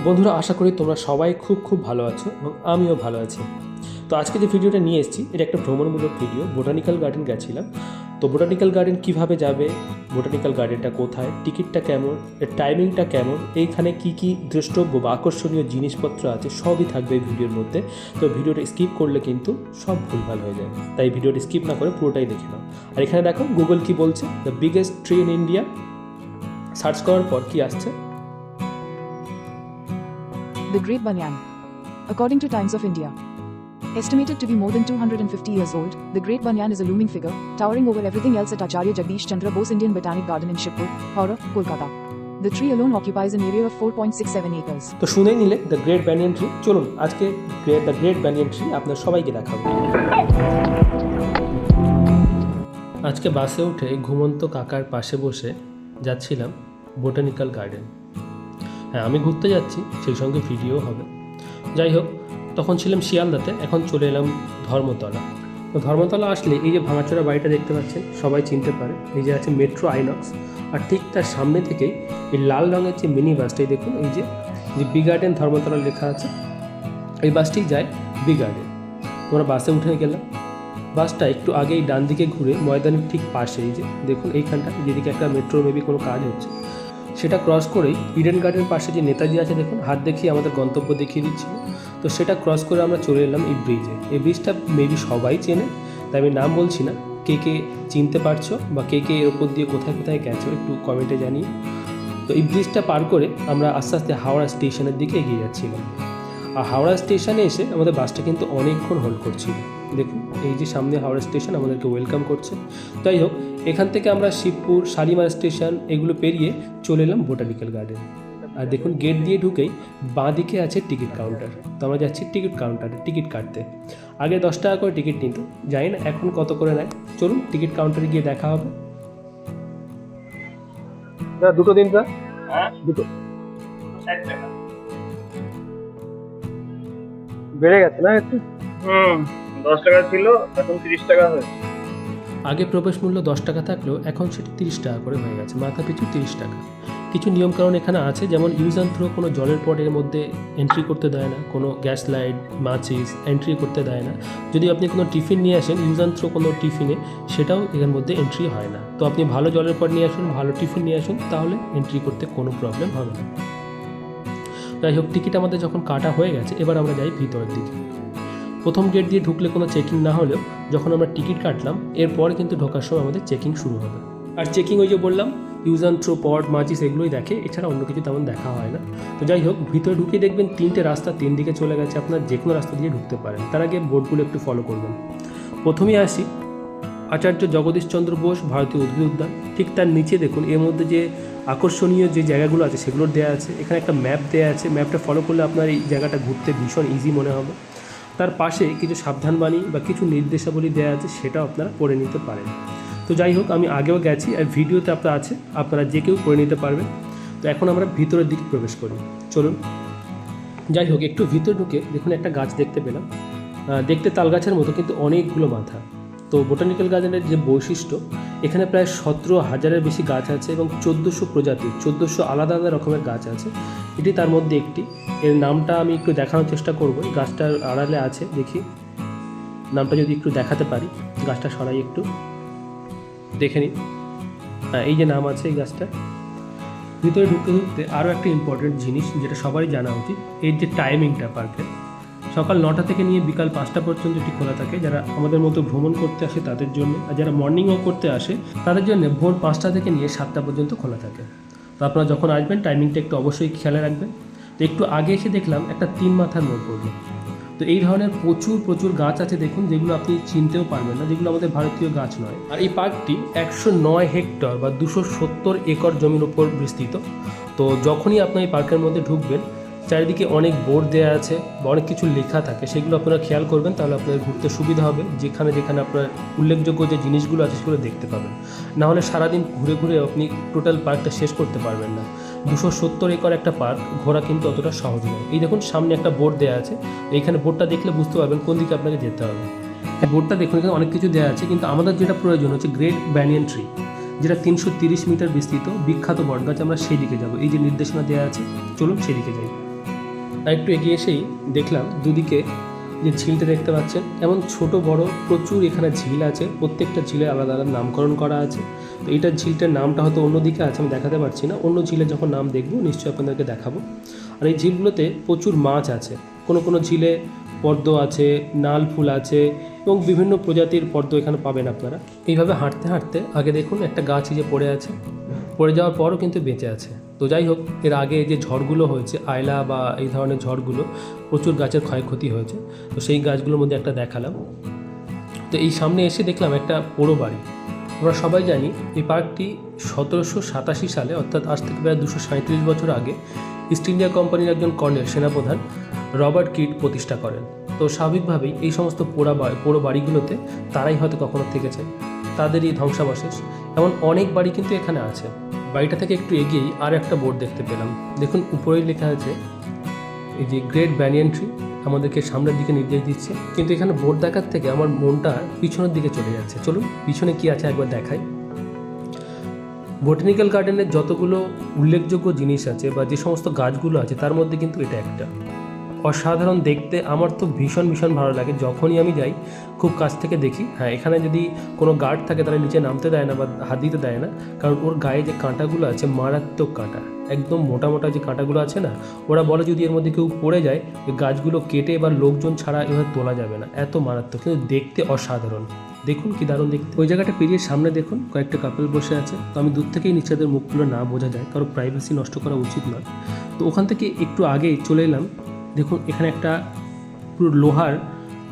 তো বন্ধুরা, আশা করি তোমরা সবাই খুব খুব ভালো আছো এবং আমিও ভালো আছি। তো আজকে যে ভিডিওটা নিয়ে এসেছি, এটা একটা ভ্রমণমূলক ভিডিও। বোটানিক্যাল গার্ডেন গেছিলাম। তো বোটানিক্যাল গার্ডেন কীভাবে যাবে, বোটানিক্যাল গার্ডেনটা কোথায়, টিকিটটা কেমন টাইমিংটা কেমন, এইখানে কি কি দ্রষ্টব্য বা আকর্ষণীয় জিনিসপত্র আছে, সবই থাকবে এই ভিডিওর মধ্যে। তো ভিডিওটা স্কিপ করলে কিন্তু সব ভুলভাল হয়ে যায়। তাই ভিডিওটা স্কিপ না করে পুরোটাই দেখে নাও। আর এখানে দেখো, গুগল কি বলছে the biggest tree in India search করার পর কি আসছে? The Great Banyan. According to Times of India. Estimated to be more than 250 years old, the Great Banyan is a looming figure, towering over everything else at Acharya Jagdish Chandra Bose Indian Botanic Garden in Shibpur, Howrah, Kolkata. The tree alone occupies an area of 4.67 acres. তো শুনেই নিলে the great banyan tree চলুন আজকে the great banyan tree আপনার সবাইকে দেখাবো আজকে বাসে উঠে ঘুমন্ত কাকার পাশে বসে যাচ্ছিলাম বোটানিক্যাল গার্ডেন হ্যাঁ আমি ঘুরতে যাচ্ছি, সেই সঙ্গে ভিডিও হবে। যাই হোক, তখন ছিলাম শিয়ালদাতে, এখন চলে এলাম ধর্মতলা। তো ধর্মতলা আসলে এই যে ভাঙাচোরা বাড়িটা দেখতে পাচ্ছেন, সবাই চিনতে পারে। এই যে আছে মেট্রো আইনক্স, আর ঠিক তার সামনে থেকেই এই লাল রঙের যে মিনি বাসটাই দেখুন, এই যে যে বি গার্ডেন ধর্মতলা লেখা আছে, এই বাসটি যায় বি গার্ডেন তোমরা বাসে উঠে গেলাম। বাসটা একটু আগেই ডান দিকে ঘুরে ময়দানের ঠিক পাশে, এই যে, দেখুন এইখানটা, যেদিকে একটা মেট্রো মেবি কোনো কাজ হচ্ছে। সেটা ক্রস করেই ইডেন গার্ডেনের পাশে যে নেতাজি আছে, দেখুন, হাত দেখিয়ে আমাদের গন্তব্য দেখিয়ে দিচ্ছিল। তো সেটা ক্রস করে আমরা চলে এলাম এই ব্রিজে এই ব্রিজটা মেবি সবাই চেনে, তাই আমি নাম বলছি না। কে কে চিনতে পারছ বা কে কে এর ওপর দিয়ে কোথায় কোথায় গেছো একটু কমেন্টে জানিয়ে তো এই ব্রিজটা পার করে আমরা আস্তে আস্তে হাওড়া স্টেশনের দিকে এগিয়ে যাচ্ছিলাম। আর হাওড়া স্টেশনে এসে আমাদের বাসটা কিন্তু অনেকক্ষণ হোল্ড করছিল। দেখুন এই যে সামনে হাওড়া স্টেশন আমাদেরকে ওয়েলকাম করছে। যাই হোক এখান থেকে আমরা শিবপুর শালিমার স্টেশন এগুলো পেরিয়ে চলে এলাম বোটানিক্যাল গার্ডেন আর দেখুন গেট দিয়ে ঢুকেই বাঁ দিকে আছে টিকিট কাউন্টার তো আমরা যাচ্ছি টিকিট কাউন্টারে টিকিট কাটতে। আগে দশ টাকা করে টিকিট নিত জানি না এখন কত করে নেয়। চলুন টিকিট কাউন্টারে গিয়ে দেখা হবে। দুটো দিন স্যার হ্যাঁ। দুটো। বেড়ে গেছে না একটু? হুম। দশ টাকা ছিল, এখন তিরিশ টাকা হয়েছে। আগে প্রবেশ মূল্য দশ টাকা থাকলেও এখন সেটি তিরিশ টাকা করে হয়ে গেছে, মাথা পিছু তিরিশ টাকা। কিছু নিয়মকানুন এখানে আছে, যেমন ইউজ অ্যান্ড থ্রো কোনো জলের পটের মধ্যে এন্ট্রি করতে দেয় না, কোনো গ্যাস লাইট মাচিস এন্ট্রি করতে দেয় না। যদি আপনি কোনো টিফিন নিয়ে আসেন ইউজ অ্যান্ড থ্রো কোনো টিফিনে, সেটাও এর মধ্যে এন্ট্রি হয় না। তো আপনি ভালো জলের পট নিয়ে আসুন, ভালো টিফিন নিয়ে আসুন, তাহলে এন্ট্রি করতে কোনো প্রবলেম হবে না। যাই হোক টিকিট আমাদের যখন কাটা হয়ে গেছে, এবার আমরা যাই ভিতরের দিকে। প্রথম গেট দিয়ে ঢুকলে কোনো চেকিং না হলেও যখন আমরা টিকিট কাটলাম, এরপর কিন্তু ঢোকার সময় আমাদের চেকিং শুরু হবে। আর চেকিং ওই যে বললাম ইউজ অ্যান্ড থ্রো পড মাচিস এগুলোই দেখে, এছাড়া অন্য কিছু তেমন দেখা হয় না। তো যাই হোক, ভিতরে ঢুকে দেখবেন তিনটে রাস্তা তিন দিকে চলে গেছে, আপনার যে কোনো রাস্তা দিয়ে ঢুকতে পারেন। তার আগে বোর্ডগুলো একটু ফলো করবেন। প্রথমেই আসি, আচার্য জগদীশচন্দ্র বোস, ভারতীয় উদ্ভিদ উদ্যান। ঠিক তার নিচে দেখুন, এর মধ্যে যে আকর্ষণীয় যে জায়গাগুলো আছে, সেগুলোর দেওয়া আছে। এখানে একটা ম্যাপ দেওয়া আছে। ম্যাপটা ফলো করলে আপনার এই জায়গাটা ঘুরতে ভীষণ ইজি মনে হবে। তার পাশে কিছু সাবধানবাণী বা কিছু নির্দেশাবলী দেওয়া আছে, সেটাও আপনারা পড়ে নিতে পারেন। তো যাই হোক, আমি আগেও গেছি আর ভিডিওতে আপনার আছে, আপনারা যে কেউ পড়ে নিতে পারবেন। তো এখন আমরা ভিতরের দিকে প্রবেশ করি। চলুন। যাই হোক, একটু ভিতরে ঢুকে দেখুন একটা গাছ দেখতে পেলাম। দেখতে তাল গাছের মতো, কিন্তু অনেকগুলো মাথা। তো বোটানিক্যাল গার্ডেনের যে বৈশিষ্ট্য, এখানে প্রায় সতেরো হাজারের বেশি গাছ আছে এবং চোদ্দোশো প্রজাতির চোদ্দোশো আলাদা আলাদা রকমের গাছ আছে। এটি তার মধ্যে একটি। এর নামটা আমি একটু দেখানোর চেষ্টা করব। গাছটার আড়ালে আছে, দেখি। নামটা যদি একটু দেখাতে পারি, গাছটা সরাই একটু। দেখে নিন হ্যাঁ এই যে নাম আছে এই গাছটা ভিতরে ঢুকতে ঢুকতে আরও একটা ইম্পর্টেন্ট জিনিস, যেটা সবারই জানা উচিত, এর যে টাইমিংটা পার্কের সকাল নটা থেকে নিয়ে বিকাল পাঁচটা পর্যন্ত এটি খোলা থাকে। যারা আমাদের মতো ভ্রমণ করতে আসে তাদের জন্য, আর যারা মর্নিং ওয়াক করতে আসে, তাদের জন্য ভোর পাঁচটা থেকে নিয়ে সাতটা পর্যন্ত খোলা থাকে। তো আপনারা যখন আসবেন টাইমিংটা একটু অবশ্যই খেয়ালে রাখবেন। তো একটু আগে এসে দেখলাম একটা তিন মাথার মোড় পড়ল। তো এই ধরনের প্রচুর প্রচুর গাছ আছে দেখুন, যেগুলো আপনি চিনতেও পারবেন না, যেগুলো আমাদের ভারতীয় গাছ নয়। আর এই পার্কটি একশো নয় হেক্টর বা দুশো সত্তর একর জমির উপর বিস্তৃত। তো যখনই আপনার এই পার্কের মধ্যে ঢুকবেন চারিদিকে অনেক বোর্ড দেওয়া আছে বা অনেক কিছু লেখা থাকে, সেগুলো আপনারা খেয়াল করবেন, তাহলে আপনাদের ঘুরতে সুবিধা হবে। যেখানে যেখানে আপনার উল্লেখযোগ্য যে জিনিসগুলো আছে, সেগুলো দেখতে পাবেন। না হলে সারাদিন ঘুরে ঘুরে আপনি টোটাল পার্কটা শেষ করতে পারবেন না। দুশো সত্তর একর একটা পার্ক, ঘোরা কিন্তু অতটা সহজ নয়। এই দেখুন, সামনে একটা বোর্ড দেওয়া আছে। এইখানে বোর্ডটা দেখলে বুঝতে পারবেন কোন দিকে আপনাকে যেতে হবে। বোর্ডটা দেখুন, এখানে অনেক কিছু দেওয়া আছে, কিন্তু আমাদের যেটা প্রয়োজন হচ্ছে গ্রেট ব্যানিয়ান ট্রি যেটা তিনশো মিটার বিস্তৃত, বিখ্যাত বটগাছ আমরা সেই দিকে যাব। এই যে নির্দেশনা দেওয়া আছে, চলুন সেদিকে যাই। আর একটু এগিয়ে এসেই দেখলাম দুদিকে যে ঝিলটা দেখতে পাচ্ছেন এমন ছোট, বড় প্রচুর এখানে ঝিল আছে। প্রত্যেকটা ঝিলে আলাদা আলাদা নামকরণ করা আছে। তো এইটার ঝিলটার নামটা হয়তো অন্যদিকে আছে, আমি দেখাতে পারছি না। অন্য ঝিলে যখন নাম দেখব, নিশ্চয়ই আপনাদেরকে দেখাবো। আর এই ঝিলগুলোতে প্রচুর মাছ আছে। কোনো কোনো ঝিলে পদ্ম আছে, নাল ফুল আছে এবং বিভিন্ন প্রজাতির পদ্ম এখানে পাবেন আপনারা। এইভাবে হাঁটতে হাঁটতে আগে দেখুন, একটা গাছ যে পড়ে আছে। পড়ে যাওয়ার পরও কিন্তু বেঁচে আছে। তো যাই হোক, এর আগে যে ঝড়গুলো হয়েছে, আয়লা বা এই ধরনের ঝড়গুলো, প্রচুর গাছের ক্ষয়ক্ষতি হয়েছে। তো সেই গাছগুলোর মধ্যে একটা দেখালাম। তো এই সামনে এসে দেখলাম একটা পোড়ো বাড়ি। আমরা সবাই জানি এই পার্কটি সতেরোশো সাতাশি সালে, অর্থাৎ আজ থেকে প্রায় দুশো সাঁত্রিশ বছর আগে, ইস্ট ইন্ডিয়া কোম্পানির একজন কর্নেল, সেনাপ্রধান রবার্ট কিট প্রতিষ্ঠা করেন। তো স্বাভাবিকভাবেই এই সমস্ত পোড়া পোড়ো বাড়িগুলোতে তারাই হয়তো কখনো থেকেছে। তাদেরই ধ্বংসাবশেষ। এমন অনেক বাড়ি কিন্তু এখানে আছে। বাড়িটা থেকে একটু এগিয়েই আর একটা বোর্ড দেখতে পেলাম। দেখুন, উপরেই লেখা আছে, এই যে গ্রেট ব্যানিয়ান ট্রি আমাদেরকে সামনের দিকে নির্দেশ দিচ্ছে। কিন্তু এখানে বোর্ড দেখার থেকে আমার মনটা পিছনের দিকে চলে যাচ্ছে। চলুন, পিছনে কি আছে একবার দেখাই। বোটানিক্যাল গার্ডেনের যতগুলো উল্লেখযোগ্য জিনিস আছে বা যে সমস্ত গাছগুলো আছে, তার মধ্যে কিন্তু এটা একটা। অসাধারণ দেখতে আমার তো ভীষণ ভীষণ ভালো লাগে। যখনই আমি যাই, খুব কাছ থেকে দেখি। হ্যাঁ এখানে যদি কোনো গার্ড থাকে, তারা নিচে নামতে দেয় না বা হাত দিতে দেয় না, কারণ ওর গায়ে যে কাঁটাগুলো আছে, মারাত্মক কাঁটা। একদম মোটা মোটা যে কাঁটাগুলো আছে না, ওরা বলে যদি এর মধ্যে কেউ পড়ে যায় ওই গাছগুলো কেটে বা লোকজন ছাড়া এভাবে তোলা যাবে না। এত মারাত্মক, কিন্তু দেখতে অসাধারণ। দেখুন কি দারুণ দেখতে। ওই জায়গাটা পেরিয়ে সামনে দেখুন, কয়েকটা কাপল বসে আছে। তো আমি দূর থেকেই নিচেদের মুখগুলো না বোঝা যায়, কারও প্রাইভেসি নষ্ট করা উচিত নয়। তো ওখান থেকে একটু আগেই চলে এলাম দেখুন, এখানে একটা পুরো লোহার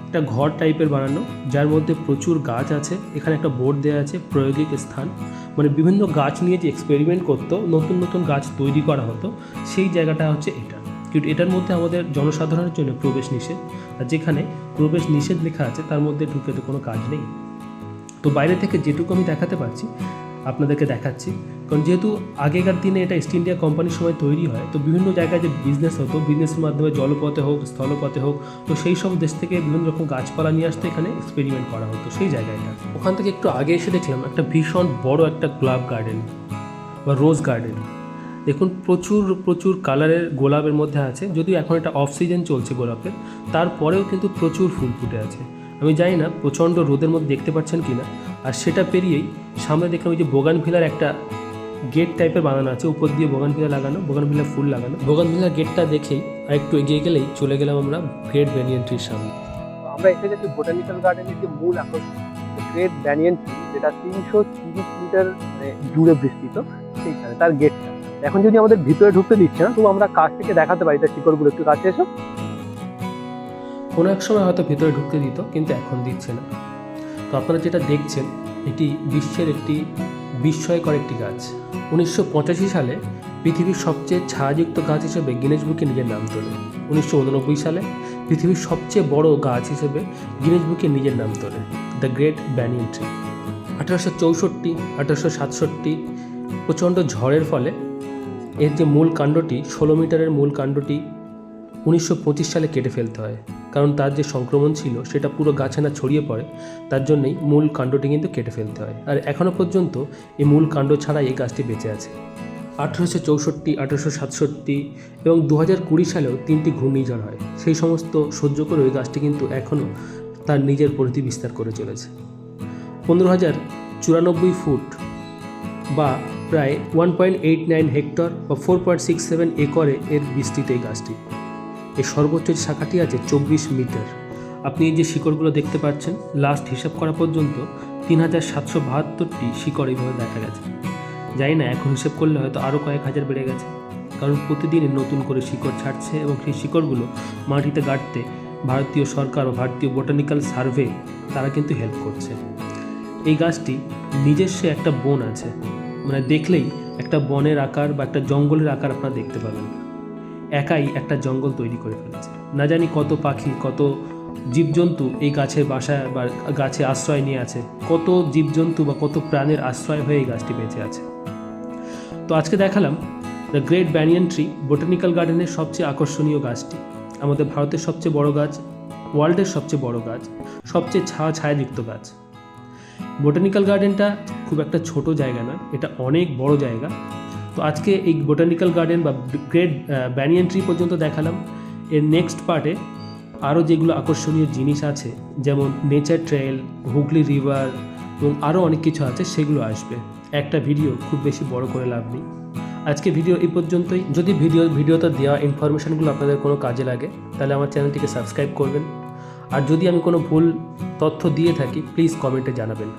একটা ঘর টাইপের বানানো, যার মধ্যে প্রচুর গাছ আছে। এখানে একটা বোর্ড দেওয়া আছে, প্রয়োগিক স্থান। মানে বিভিন্ন গাছ নিয়ে যে এক্সপেরিমেন্ট করতো, নতুন নতুন গাছ তৈরি করা হতো, সেই জায়গাটা হচ্ছে এটা। কিন্তু এটার মধ্যে আমাদের জনসাধারণের জন্য প্রবেশ নিষেধ। আর যেখানে প্রবেশ নিষেধ লেখা আছে, তার মধ্যে ঢুকে তো কোনো কাজ নেই। তো বাইরে থেকে যেটুকু আমি দেখাতে পারছি আপনাদেরকে দেখাচ্ছি। কারণ যেহেতু আগেকার দিনে এটা ইস্ট ইন্ডিয়া কোম্পানির সময় তৈরি হয়, তো বিভিন্ন জায়গায় যে বিজনেস হতো বিজনেসের মাধ্যমে জলপথে হোক, স্থলপথে হোক, তো সেই সব দেশ থেকে বিভিন্ন রকম গাছপালা নিয়ে আসতে এখানে এক্সপেরিমেন্ট করা হতো সেই জায়গাটা। ওখান থেকে একটু আগে এসে দেখলাম একটা ভীষণ বড় একটা গোলাপ গার্ডেন বা রোজ গার্ডেন দেখুন, প্রচুর প্রচুর কালারের গোলাপের মধ্যে আছে, যদিও এখন এটা অফ সিজন চলছে গোলাপের। তারপরেও কিন্তু প্রচুর ফুল ফুটে আছে। আমি জানি না, প্রচণ্ড রোদের মধ্যে দেখতে পাচ্ছেন কি না আর সেটা পেরিয়েই সামনে দেখলাম ওই যে বোগান ভিলার একটা গেট টাইপের বানানো আছে। উপর দিয়ে বোগান ভিলা লাগানো বোগান ভিলা ফুল লাগানো। বোগান ভিলার গেটটা দেখেই আর একটু এগিয়ে গেলেই চলে গেলাম আমরা গ্রেট ব্যানিয়ান ট্রির সামনে। আমরা এসে গেছি বোটানিক্যাল গার্ডেনের যে মূল আকর্ষণ গ্রেট ব্যানিয়ান ট্রি যেটা তিনশো তিরিশ মিটার মানে জুড়ে বিস্তৃত সেইখানে তার গেটটা। এখন যদি আমাদের ভিতরে ঢুকতে দিচ্ছে না তবু আমরা কাছ থেকে দেখাতে পারি তার শিকড়গুলো একটু কাছে এসো। কোনো এক সময় হয়তো ভেতরে ঢুকতে দিত কিন্তু এখন দিচ্ছে না। তো আপনারা যেটা দেখছেন, এটি বিশ্বের একটি বিস্ময়কর একটি গাছ। উনিশশো পঁচাশি সালে পৃথিবীর সবচেয়ে ছায়াযুক্ত গাছ হিসেবে গিনেজ বুকে নিজের নাম তোলে উনিশশো উননব্বই সালে পৃথিবীর সবচেয়ে বড় গাছ হিসেবে গিনেজ বুকে নিজের নাম তোলে দ্য গ্রেট ব্যানিয়ন ট্রি আঠারোশো চৌষট্টি, আঠারোশো সাতষট্টি, প্রচণ্ড ঝড়ের ফলে এর যে মূল কাণ্ডটি, ষোলো মিটারের মূল কাণ্ডটি উনিশশো পঁচিশ সালে কেটে ফেলতে হয়। কারণ তার যে সংক্রমণ ছিল সেটা পুরো গাছে না ছড়িয়ে পড়ে, তার জন্যই মূল কাণ্ডটি কিন্তু কেটে ফেলতে হয়। আর এখনও পর্যন্ত এই মূল কাণ্ড ছাড়াই এই গাছটি বেঁচে আছে। আঠেরোশো চৌষট্টি, আঠেরোশো সাতষট্টি এবং দু হাজার কুড়ি সালেও তিনটি ঘূর্ণিঝড় হয়। সেই সমস্ত সহ্য করে ওই গাছটি কিন্তু এখনও তার নিজের পরিধি বিস্তার করে চলেছে। পনেরো হাজার চুরানব্বই ফুট বা প্রায় one point eight nine hectare বা ফোর পয়েন্ট সিক্স সেভেন একরে এর বিস্তৃত এই গাছটি। এর সর্বোচ্চ শাখাটি আছে, চব্বিশ মিটার। আপনি এই যে শিকড়গুলো দেখতে পাচ্ছেন লাস্ট হিসাব করা পর্যন্ত তিন হাজার সাতশো বাহাত্তরটি শিকড় এইভাবে দেখা গেছে। জানি না, এখন হিসেব করলে হয়তো আরও কয়েক হাজার বেড়ে গেছে। কারণ প্রতিদিন নতুন করে শিকড় ছাড়ছে এবং সেই শিকড়গুলো মাটিতে গাঁটতে ভারতীয় সরকার ও ভারতীয় বোটানিক্যাল সার্ভে তারা কিন্তু হেল্প করছে। এই গাছটি নিজস্ব একটা বন আছে। মানে দেখলেই একটা বনের আকার বা একটা জঙ্গলের আকার আপনারা দেখতে পাবেন। একাই একটা জঙ্গল তৈরি করে ফেলেছে। না জানি কত পাখি, কত জীবজন্তু এই গাছের বাসায় বা গাছে আশ্রয় নিয়ে আছে, কত জীবজন্তু বা কত প্রাণের আশ্রয় হয়ে এই গাছটি বেঁচে আছে। তো আজকে দেখালাম the great banyan tree botanical গার্ডেনের সবচেয়ে আকর্ষণীয় গাছটি। আমাদের ভারতের সবচেয়ে বড় গাছ ওয়ার্ল্ডের সবচেয়ে বড় গাছ, সবচেয়ে ছায়া ছায়াযুক্ত গাছ। বোটানিক্যাল গার্ডেনটা খুব একটা ছোট জায়গা না, এটা অনেক বড় জায়গা। তো আজকে এই বোটানিক্যাল গার্ডেন বা গ্রেট ব্যানিয়ান ট্রি পর্যন্ত দেখালাম। এর নেক্সট পার্টে আরও যেগুলো আকর্ষণীয় জিনিস আছে, যেমন নেচার ট্রেল হুগলি রিভার এবং আরও অনেক কিছু আছে, সেগুলো আসবে। একটা ভিডিও খুব বেশি বড় করে লাভ নেই। আজকে ভিডিও এই পর্যন্তই। যদি ভিডিও ভিডিওতে দেওয়া ইনফরমেশানগুলো আপনাদের কোনো কাজে লাগে, তাহলে আমার চ্যানেলটিকে সাবস্ক্রাইব করবেন। আর যদি আমি কোনো ভুল তথ্য দিয়ে থাকি প্লিজ কমেন্টে জানাবেন।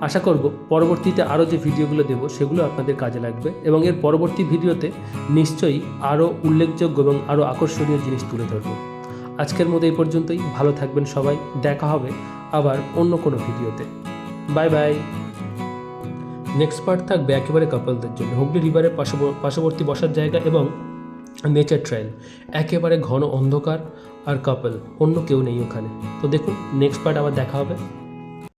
আশা করব পরবর্তীতে আরও যে ভিডিওগুলো দেবো সেগুলো আপনাদের কাজে লাগবে এবং এর পরবর্তী ভিডিওতে নিশ্চয়ই আরও উল্লেখযোগ্য এবং আরও আকর্ষণীয় জিনিস তুলে ধরবো। আজকের মতো এই পর্যন্তই। ভালো থাকবেন সবাই। দেখা হবে আবার অন্য কোনো ভিডিওতে। Bye bye. নেক্সট পার্ট থাকবে একেবারে কাপলদের জন্য। হুগলি রিভারের পার্শ্বব- পার্শ্ববর্তী বসার জায়গা এবং নেচার ট্রায়াল। একেবারে ঘন অন্ধকার আর কাপল। অন্য কেউ নেই ওখানে। তো দেখুন, নেক্সট পার্ট আবার দেখা হবে।